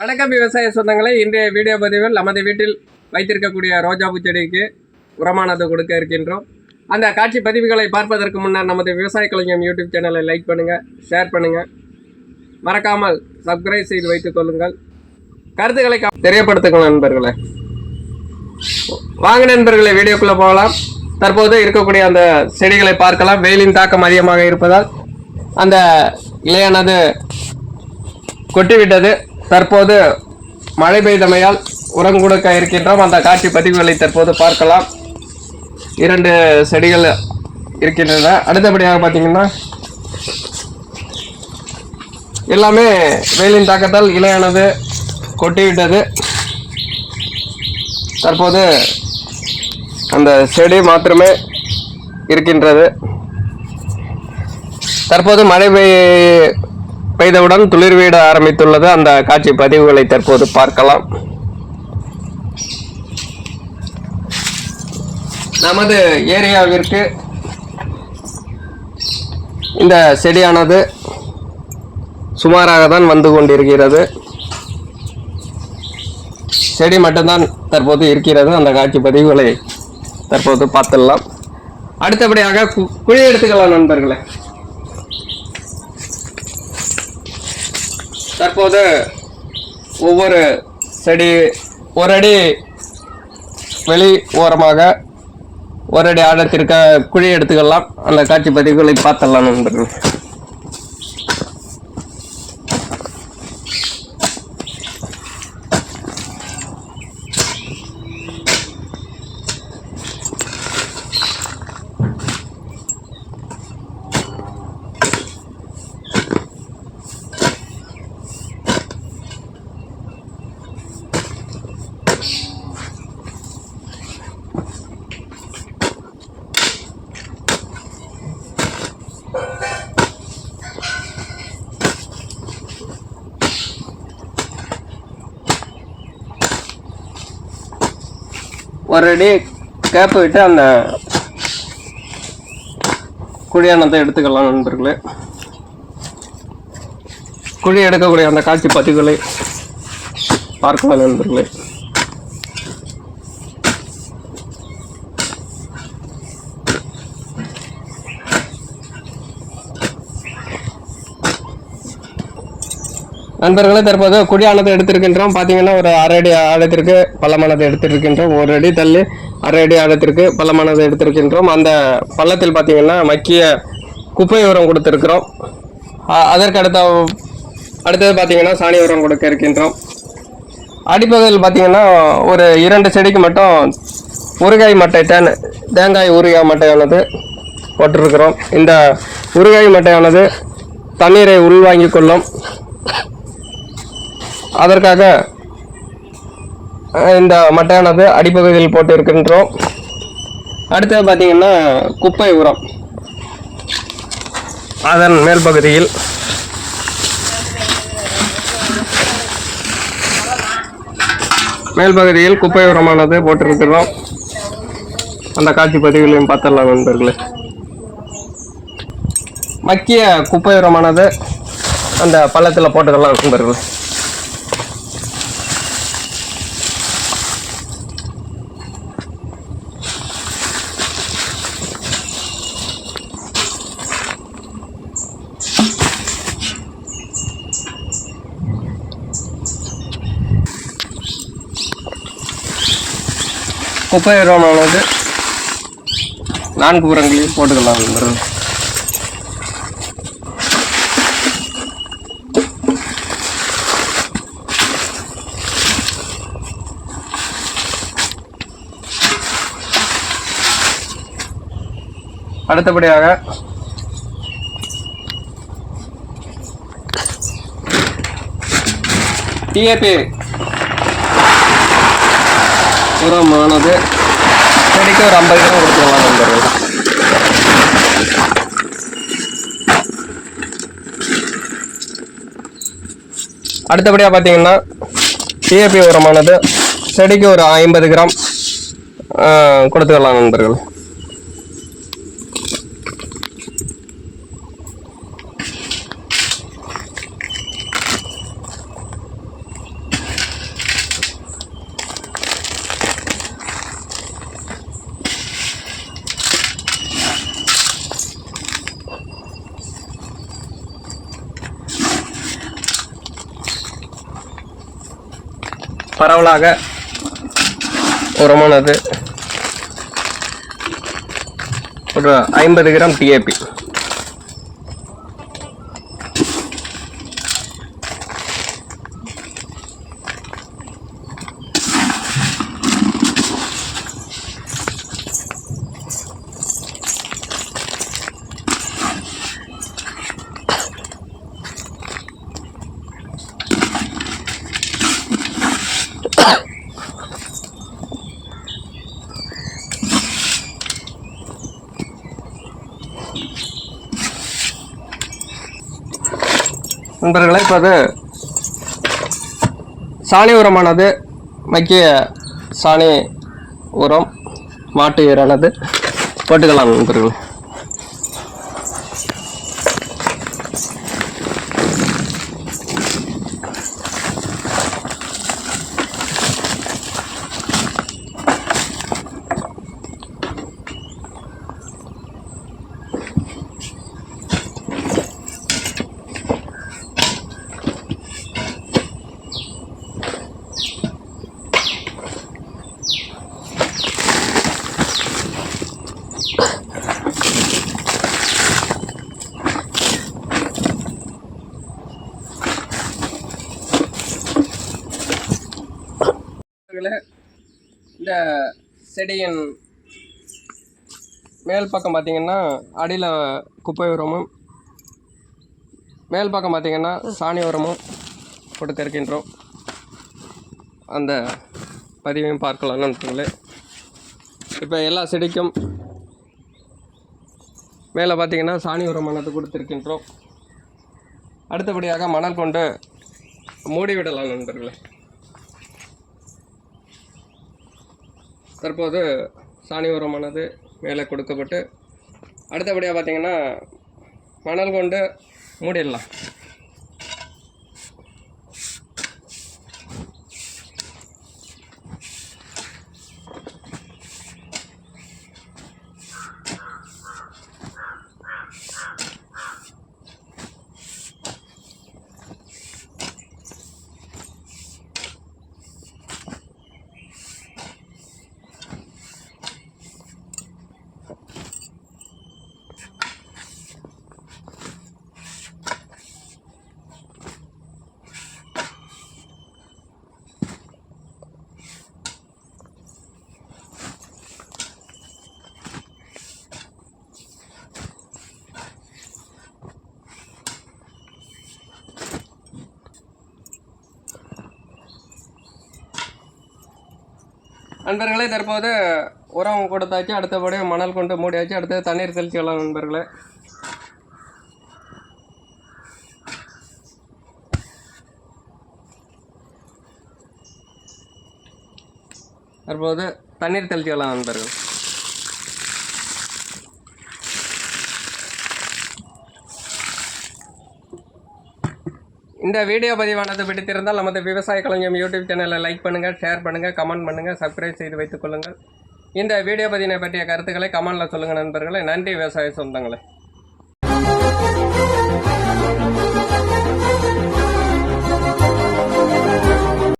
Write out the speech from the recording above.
வணக்கம் விவசாய சொந்தங்களே இன்றைய வீடியோ பதிவில் நமது வீட்டில் வைத்திருக்கக்கூடிய ரோஜாப்பூ செடிக்கு உரமானது கொடுக்க இருக்கின்றோம். அந்த காட்சி பதிவுகளை பார்ப்பதற்கு முன்னர் நமது விவசாய கலைஞம் யூடியூப் சேனலை லைக் பண்ணுங்கள் ஷேர் பண்ணுங்கள் மறக்காமல் சப்ஸ்கிரைப் செய்து வைத்துக் கொள்ளுங்கள். கருத்துக்களை கா- தெரியப்படுத்துங்கள் நண்பர்களே. வாங்க நண்பர்களே வீடியோக்குள்ளே போகலாம். தற்போது இருக்கக்கூடிய அந்த செடிகளை பார்க்கலாம். வெயிலின் தாக்கம் அதிகமாக இருப்பதால் அந்த இலையானது கொட்டிவிட்டது. தற்போது மழை பெய்தமையால் உரம் கொடுக்க இருக்கின்றோம். அந்த காட்சி பதிவுகளை தற்போது பார்க்கலாம். இரண்டு செடிகள் இருக்கின்றன. அடுத்தபடியாக பார்த்தீங்கன்னா எல்லாமே வெயிலின் தாக்கத்தால் இலையானது கொட்டிவிட்டது. தற்போது அந்த செடி மாத்திரமே இருக்கின்றது. தற்போது மழை பெய் பெய்தவுடன் துளிர்வீட ஆரம்பித்துள்ளது. அந்த காட்சி பதிவுகளை தற்போது பார்க்கலாம். நமது ஏரியாவிற்கு இந்த செடியானது சுமாராக தான் வந்து கொண்டிருக்கிறது. செடி மட்டும்தான் தற்போது இருக்கிறது. அந்த காட்சி பதிவுகளை தற்போது பார்த்துடலாம். அடுத்தபடியாக கு- குழி எடுத்துக்கலாம் நண்பர்களே. தற்போது ஒவ்வொரு செடி ஒரு அடி வெளி ஓரமாக ஒரு அடி ஆழத்திற்க குழி எடுத்துக்கலாம் அந்த காட்சி பதிவுகளை பார்த்தலாம் நண்பர்கள். ஒரு அடி கேப் விட்டு அந்த குழியானத்தை எடுத்துக்கலாம் நண்பர்களே. குழி எடுக்கக்கூடிய அந்த காட்சி பதிவுகளை பார்க்கலாம் நண்பர்களே. நண்பர்களே தற்போது குடியானது எடுத்திருக்கின்றோம். பார்த்தீங்கன்னா ஒரு அரை அடி ஆழத்திற்கு பள்ளமானது எடுத்திருக்கின்றோம். ஒரு அடி தள்ளி அரை அடி ஆழத்திற்கு பள்ளமானது எடுத்திருக்கின்றோம். அந்த பள்ளத்தில் பார்த்தீங்கன்னா மக்கிய குப்பை உரம் கொடுத்துருக்கிறோம். அதற்கு அடுத்த அடுத்தது பார்த்தீங்கன்னா சாணி உரம் கொடுக்க இருக்கின்றோம். அடிப்பகுதியில் பார்த்தீங்கன்னா ஒரு இரண்டு செடிக்கு மட்டும் ஊறுகாய் மட்டை தேன் தேங்காய் ஊறுகாய் மட்டையானது போட்டிருக்கிறோம். இந்த ஊறுகாய் மட்டையானது தண்ணீரை உள்வாங்கிக் கொள்ளும். அதற்காக இந்த மட்டையானது அடிப்பகுதியில் போட்டு இருக்கின்றோம் அடுத்தது பார்த்தீங்கன்னா குப்பை உரம். அதன் மேல் பகுதியில் மேல் பகுதியில் குப்பை உரமானது போட்டிருக்கிறோம். அந்த காட்சி பதிவுகளையும் பார்த்துடலாம் நண்பர்களே. மக்கிய குப்பை உரமானது அந்த பள்ளத்தில் போட்டுக்கலாம் நண்பர்களே. குப்பை உரமானது நான்கு உரங்களையும் போட்டுக்கலாம். நண்பர்களே அடுத்தபடியாக டிஏபி உரமானது செடிக்கு ஒரு ஐம்பது கிராம் கொடுத்துக்கலாம் நண்பர்கள். அடுத்தபடியாக பார்த்தீங்கன்னா டிஏபி உரமானது. செடிக்கு ஒரு ஐம்பது கிராம் கொடுத்துக்கலாம் நண்பர்கள். பரவலாக உரமானது. ஒரு ஐம்பது கிராம் டிஏபி நண்பர்களே இப்போ அது சாணி உரமானது மக்கிய சாணி உரம் மாட்டு ஈரானது போட்டுக்கலாம் நண்பர்களே. நண்பர்களே, இந்த செடியின் மேல் பக்கம் பார்த்தீங்கன்னா அடியில் குப்பை உரமும் மேல் பக்கம் பார்த்தீங்கன்னா சாணி உரமும் கொடுத்திருக்கின்றோம். அந்த பதிவையும் பார்க்கலாம் நண்பர்களே. இப்போ எல்லா செடிக்கும் மேலே பார்த்தீங்கன்னா சாணி உரமானது கொடுத்துருக்கின்றோம். அடுத்தபடியாக மணல் கொண்டு மூடிவிடலாம் நண்பர்களே. தற்போது சாணி உரமானது மேலே கொடுக்கப்பட்டு அடுத்தபடியாக பார்த்தீங்கன்னா மணல் கொண்டு மூடிடலாம். நண்பர்களே தற்போது உரம் கொடுத்தாச்சு அடுத்தபடி மணல் கொண்டு மூடியாச்சு அடுத்தது தண்ணீர் தெளிச்சுக்கலாம் நண்பர்களே. தற்போது தண்ணீர் தெளிச்சுக்கலாம் நண்பர்கள். இந்த வீடியோ பதிவானது பிடித்திருந்தால் நமது விவசாய கலைஞம் யூடியூப் சேனலை லைக் பண்ணுங்கள் ஷேர் பண்ணுங்கள் கமெண்ட் பண்ணுங்கள் சப்ஸ்கிரைப் செய்து வைத்துக் கொள்ளுங்கள். இந்த வீடியோ பதிவினை பற்றிய கருத்துக்களை கமெண்டில் சொல்லுங்கள் நண்பர்களே. நன்றி விவசாய சொந்தங்களே.